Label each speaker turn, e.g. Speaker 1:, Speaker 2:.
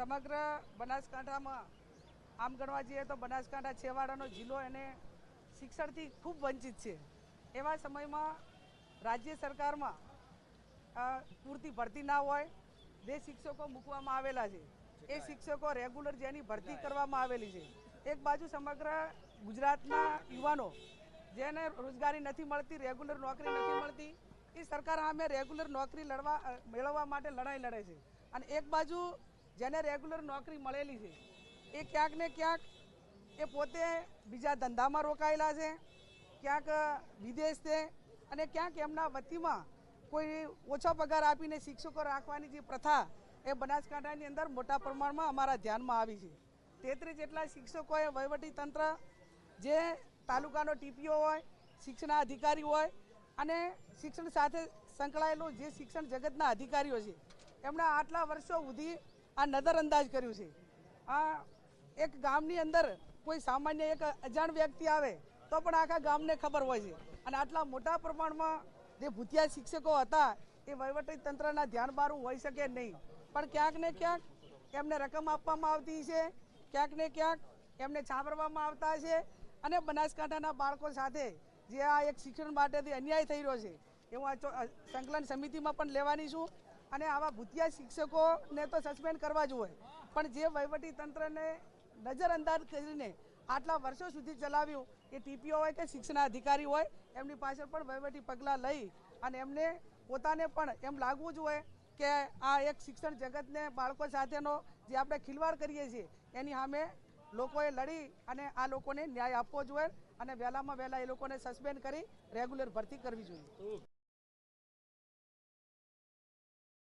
Speaker 1: સમગ્ર બનાસકાંઠામાં આમ ગણવા જઈએ તો બનાસકાંઠા છેવાડાનો જિલ્લો એને શિક્ષણથી ખૂબ વંચિત છે. એવા સમયમાં રાજ્ય સરકારમાં પૂરતી ભરતી ના હોય જે શિક્ષકો મૂકવામાં આવેલા છે. એ શિક્ષકો રેગ્યુલર જેની ભરતી કરવામાં આવેલી છે. એક બાજુ સમગ્ર ગુજરાતના યુવાનો જેને રોજગારી નથી મળતી, રેગ્યુલર નોકરી નથી મળતી, એ સરકાર સામે રેગ્યુલર નોકરી લડવા મેળવવા માટે લડાઈ લડે છે. અને એક બાજુ જેને રેગ્યુલર નોકરી મળેલી છે, એ ક્યાંક ને ક્યાંક એ પોતે બીજા ધંધામાં રોકાયેલા છે, ક્યાંક વિદેશ છે અને ક્યાંક એમના વતીમાં કોઈ ઓછો પગાર આપીને શિક્ષકો રાખવાની જે પ્રથા એ બનાસકાંઠાની અંદર મોટા પ્રમાણમાં અમારા ધ્યાનમાં આવી છે. તેત્રીસ જેટલા શિક્ષકોએ વહીવટી તંત્ર, જે તાલુકાનો ટીપીઓ હોય, શિક્ષણ અધિકારી હોય અને શિક્ષણ સાથે સંકળાયેલું જે શિક્ષણ જગતના અધિકારીઓ છે એમણે આટલા વર્ષો સુધી આ નજરઅંદાજ કર્યું છે. આ એક ગામની અંદર કોઈ સામાન્ય એક અજાણ વ્યક્તિ આવે તો પણ આખા ગામને ખબર હોય છે. અને આટલા મોટા પ્રમાણમાં જે ભૂતિયા શિક્ષકો હતા, એ વહીવટી તંત્રના ધ્યાન બારું હોઈ શકે નહીં. પણ ક્યાંક ને ક્યાંક એમને રકમ આપવામાં આવતી છે, ક્યાંક ને ક્યાંક એમને છાપરવામાં આવતા છે. અને બનાસકાંઠાના બાળકો સાથે જે આ એક શિક્ષણ માટેથી અન્યાય થઈ રહ્યો છે એ હું આ સંકલન સમિતિમાં પણ લેવાની છું. અને આવા ભૂતિયા શિક્ષકોને તો સસ્પેન્ડ કરવા જ હોય. પણ જે વહીવટી તંત્રને નજરઅંદાજ કરીને આટલા વર્ષો સુધી ચલાવ્યું, એ ટીપીઓ હોય કે શિક્ષણ અધિકારી હોય, એમની પાછળ પણ વહીવટી પગલાં લઈ અને એમને પોતાને પણ એમ લાગવું જોઈએ કે આ એક શિક્ષણ જગતને બાળકો સાથેનો જે આપણે ખિલવાડ કરીએ છીએ, એની સામે લોકોએ લડી અને આ લોકોને ન્યાય આપવો જોઈએ અને વહેલામાં વહેલા એ લોકોને સસ્પેન્ડ કરી રેગ્યુલર ભરતી કરવી જોઈએ.